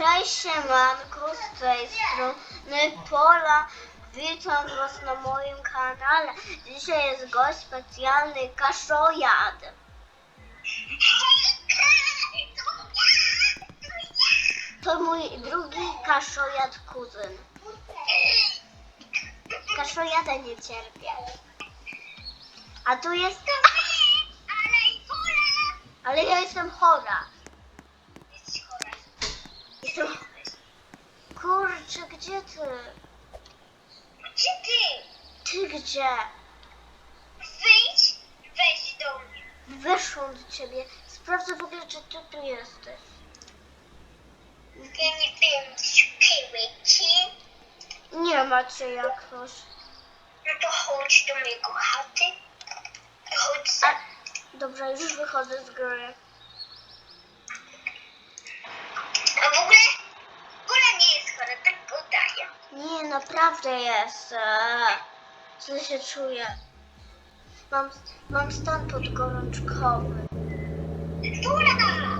Cześć siemanko, z tej strony Pola. Witam Was na moim kanale. Dzisiaj jest gość specjalny Kaszojad. To mój drugi Kaszojad kuzyn. Kaszojada nie cierpię. A tu jest... Ale ja jestem chora. Jestem... Kurczę, gdzie ty? Gdzie ty? Ty gdzie? Wyjdź, wejdź do mnie. Weszłam do ciebie. Sprawdzę w ogóle, czy ty tu jesteś. Ja nie śpiły ci. Nie ma cię jakoś. No to chodź do mojego chaty. Chodź za... A, dobra, już wychodzę z gry. A w ogóle... Nie, naprawdę jest. Eee, Źle się czuję. Mam, mam stan podgorączkowy. Fura!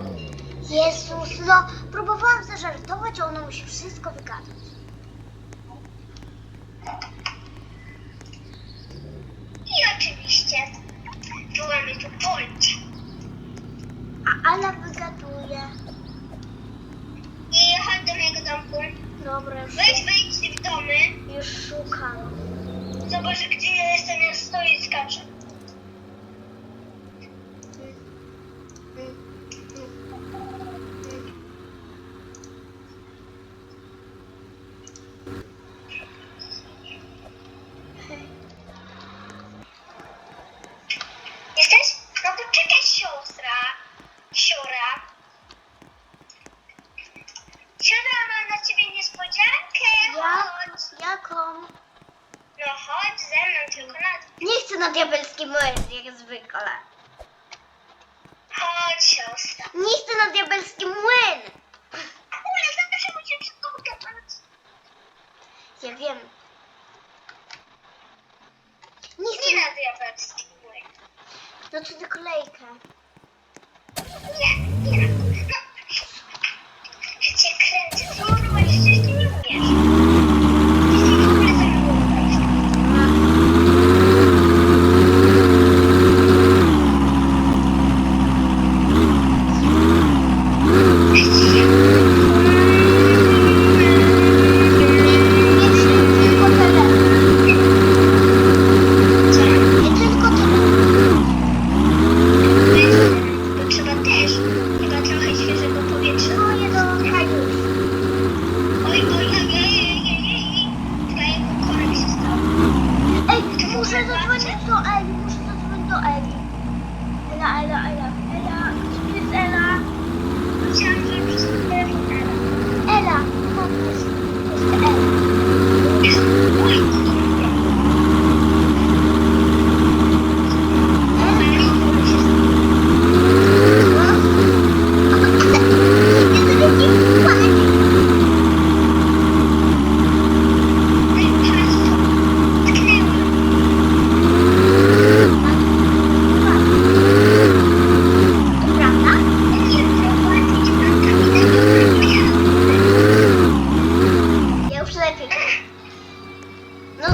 Jezus, no, próbowałam zażartować, a ona musi wszystko wygadać. I oczywiście byłamy tu Polcie. A Ala wygaduje. I chodź do mojego domku. Dobra, Wejdź, wejdź w domy. Już szukam. Zobacz, gdzie ja jestem, ja stoję i skaczę.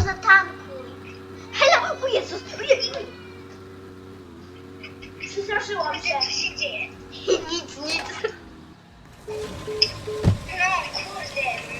Zatankuj. Halo, o Jezus. Przestraszyłam się. Co się dzieje? Nic, nic. No kurde,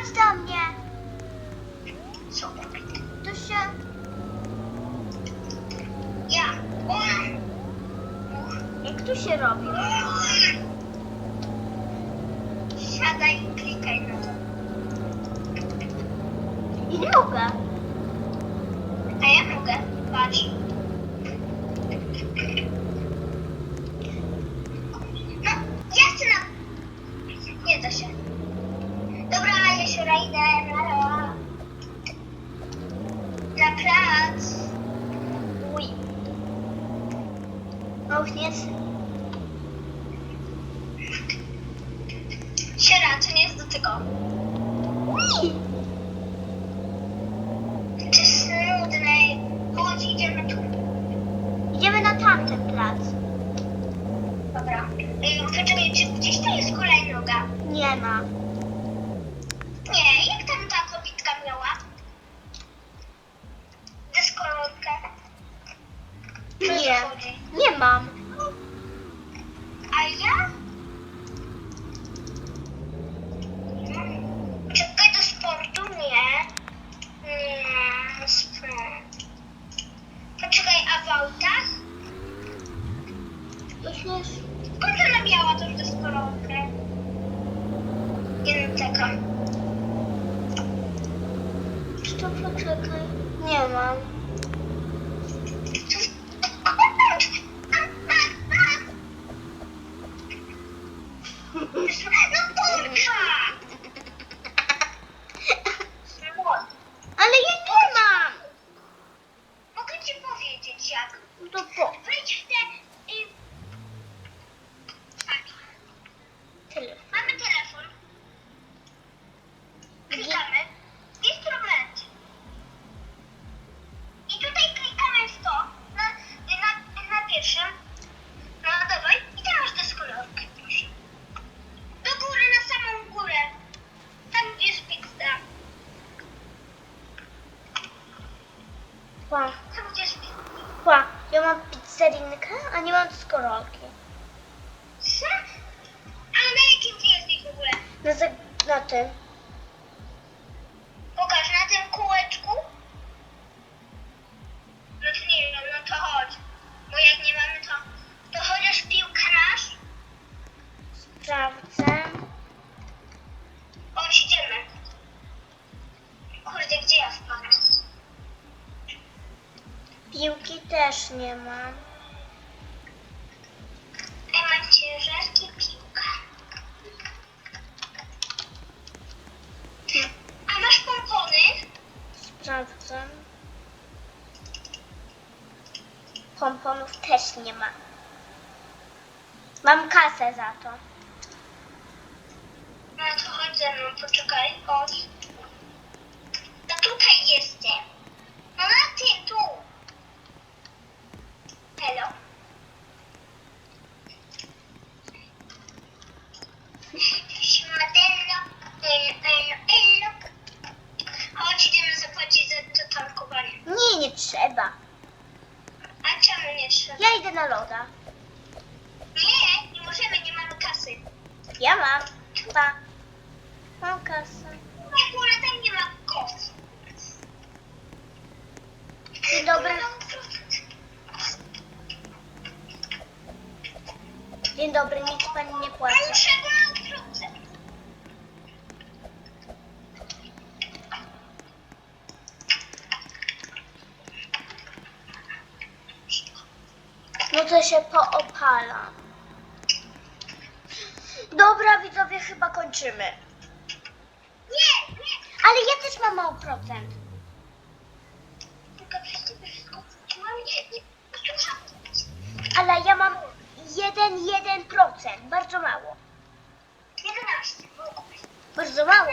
Chodź do mnie. Co? To się... Ja. Jak tu się robi? Siadaj i klikaj na to. I nie mogę. A ja mogę, patrz. No, ja chcę na... Nie da się. Dobra, ja się idę na... Na plac. Uj. Chcę. Siera, to nie jest do tego. Uj. To jest nudne. Chodź, idziemy tu. Idziemy na tamten plac. Dobra. Ym, Poczekaj, czy gdzieś to jest kolejnoga? Nie ma. Nie, jak tam ta kobitka miała? Deskorolkę. Nie. Nie mam. A ja? Mm, Czekaj do sportu? Nie. Nie, sport. Poczekaj, a w autach? Już nie Skąd ona miała tą deskorolkę? Nie wiem, taka. Czy to poczekaj? Nie mam. No kurka! Ale ja nie mam. Mogę ci powiedzieć jak. No to po. Wejdź w te... Y... Patrz, Tyle. mamy telefon. Klikamy. Instrument. I tutaj klikamy w to. Na, na, na pierwszym. No dawaj. I tam masz deskolorkę, proszę. Do góry, na samą górę. Tam gdzie jest pizza. Pa. Tam gdzie jest pizza. Pa. Ja mam pizzerinkę, a nie mam skorolki. Co? Ale na jakim ty jesteś w ogóle? Na, na tym. Też nie ma. Mam kasę za to. No to chodź ze mną, poczekaj, chodź. No tutaj jestem. No na tym, tu. Hello. Siemadello, ello, ello, ello. Chodź, idziemy zapłacić za to tankowanie. Nie, nie trzeba. A czemu nie trzeba? Ja idę na loda. Nie, nie możemy, nie mamy kasy. Ja mam. Pa. Mam kasę. Akurat tam nie ma kos. Dzień dobry. Dzień dobry, nic pani nie Ja płaci. go na procent. No to się poopala. Dobra, widzowie, chyba kończymy. Nie, nie. Ale ja też mam mało procent. Tylko wszystko. Ale ja mam 1,1%. Bardzo mało. 11. Bardzo mało.